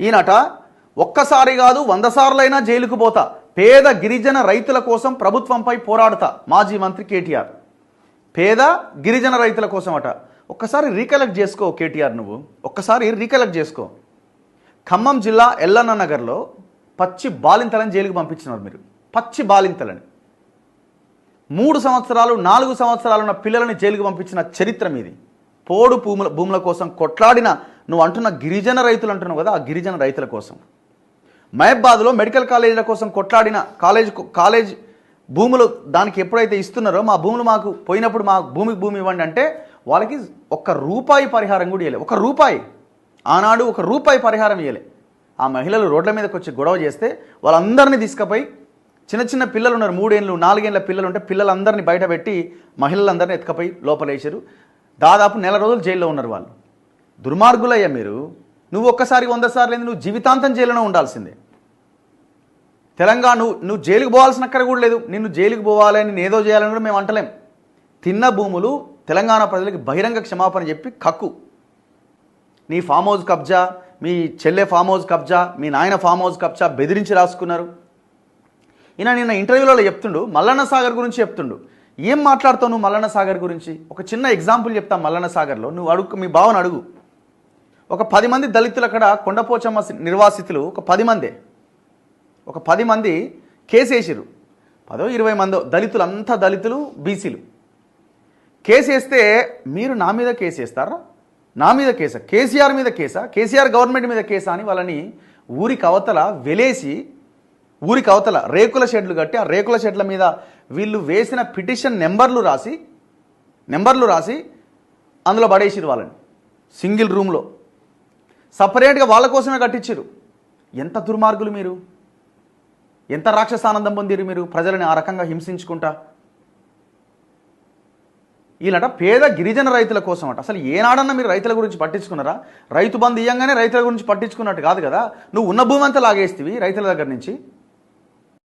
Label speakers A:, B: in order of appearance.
A: ఈయనట ఒక్కసారి కాదు వంద సార్లైనా జైలుకు పోతా. పేద గిరిజన రైతుల కోసం ప్రభుత్వంపై పోరాడతా మాజీ మంత్రి కేటీఆర్. పేద గిరిజన రైతుల కోసం అట ఒక్కసారి రీకలెక్ట్ చేసుకో కేటీఆర్ నువ్వు. ఒక్కసారి రీకలెక్ట్ చేసుకో. ఖమ్మం జిల్లా ఎల్లన్న నగర్లో పచ్చి బాలింతలని జైలుకు పంపించినారు మీరు. పచ్చి బాలింతలని. మూడు సంవత్సరాలు నాలుగు సంవత్సరాలు ఉన్న పిల్లలని జైలుకు పంపించిన చరిత్ర మీది. పోడు భూముల భూముల కోసం కొట్లాడిన నువ్వు అంటున్న గిరిజన రైతులు అంటున్నావు కదా ఆ గిరిజన రైతుల కోసం. మహబాద్లో మెడికల్ కాలేజీల కోసం కొట్లాడిన కాలేజ్ కాలేజ్ భూములు దానికి ఎప్పుడైతే ఇస్తున్నారో మా భూములు మాకు పోయినప్పుడు మా భూమికి భూమి ఇవ్వండి అంటే వాళ్ళకి ఒక్క రూపాయి పరిహారం కూడా ఇవ్వలే ఒక రూపాయి. ఆనాడు ఒక రూపాయి పరిహారం ఇవ్వలే ఆ మహిళలు రోడ్ల మీదకి వచ్చి గొడవ చేస్తే వాళ్ళందరినీ తీసుకుపోయి చిన్న చిన్న పిల్లలు ఉన్నారు మూడేళ్ళు నాలుగేళ్ళ పిల్లలు ఉంటే పిల్లలందరినీ బయటపెట్టి మహిళలందరినీ ఎత్తుకపోయి లోపలేసారు దాదాపు నెల రోజులు జైల్లో ఉన్నారు వాళ్ళు. దుర్మార్గులయ్యా మీరు. నువ్వు ఒక్కసారి వంద సార్లు ఏంది? నువ్వు జీవితాంతం జైల్లోనే ఉండాల్సిందే. తెలంగాణ నువ్వు నువ్వు జైలుకు పోవాల్సిన అక్కడ కూడా లేదు. నిన్ను జైలుకు పోవాలని నేను ఏదో చేయాలని కూడా మేము అంటలేం. తిన్న భూములు తెలంగాణ ప్రజలకి బహిరంగ క్షమాపణ చెప్పి కక్కు. నీ ఫామ్ హౌస్ కబ్జా మీ చెల్లె ఫామ్ హౌస్ కబ్జా మీ నాయన ఫామ్ హౌస్ కబ్జా బెదిరించి రాసుకున్నారు. ఈయన నిన్న ఇంటర్వ్యూలలో చెప్తుండు మల్లన్న సాగర్ గురించి చెప్తుండు. ఏం మాట్లాడుతావు నువ్వు మల్లన్న సాగర్ గురించి? ఒక చిన్న ఎగ్జాంపుల్ చెప్తా మల్లన్న సాగర్లో. నువ్వు అడుగు మీ భావన అడుగు. ఒక పది మంది దళితులు అక్కడ కొండపోచమ్మ నిర్వాసితులు ఒక పది మందే. ఒక పది మంది కేసు వేసిర్రు పదో ఇరవై మందో దళితులు అంతా దళితులు బీసీలు. కేసు వేస్తే మీరు నా మీద కేసు వేస్తారా నా మీద కేసా? కేసీఆర్ మీద కేసా? కేసీఆర్ గవర్నమెంట్ మీద కేసా అని వాళ్ళని ఊరికి అవతల వెలేసి ఊరికి అవతల రేకుల షెడ్లు కట్టి ఆ రేకుల షెడ్ల మీద వీళ్ళు వేసిన పిటిషన్ నెంబర్లు రాసి నెంబర్లు రాసి అందులో పడేసిరు వాళ్ళని. సింగిల్ రూమ్లో. సపరేట్గా వాళ్ళ కోసమే కట్టించారు ఎంత దుర్మార్గులు మీరు? ఎంత రాక్షసానందం పొందిరు మీరు ప్రజలని ఆ రకంగా హింసించుకుంటా? వీళ్ళట పేద గిరిజన రైతుల కోసం అట అసలు ఏనాడన్నా మీరు రైతుల గురించి పట్టించుకున్నారా? రైతు బంధు ఇయ్యంగానే రైతుల గురించి పట్టించుకున్నట్టు కాదు కదా. నువ్వు ఉన్న భూమి అంతా లాగేస్తివి రైతుల దగ్గర నుంచి.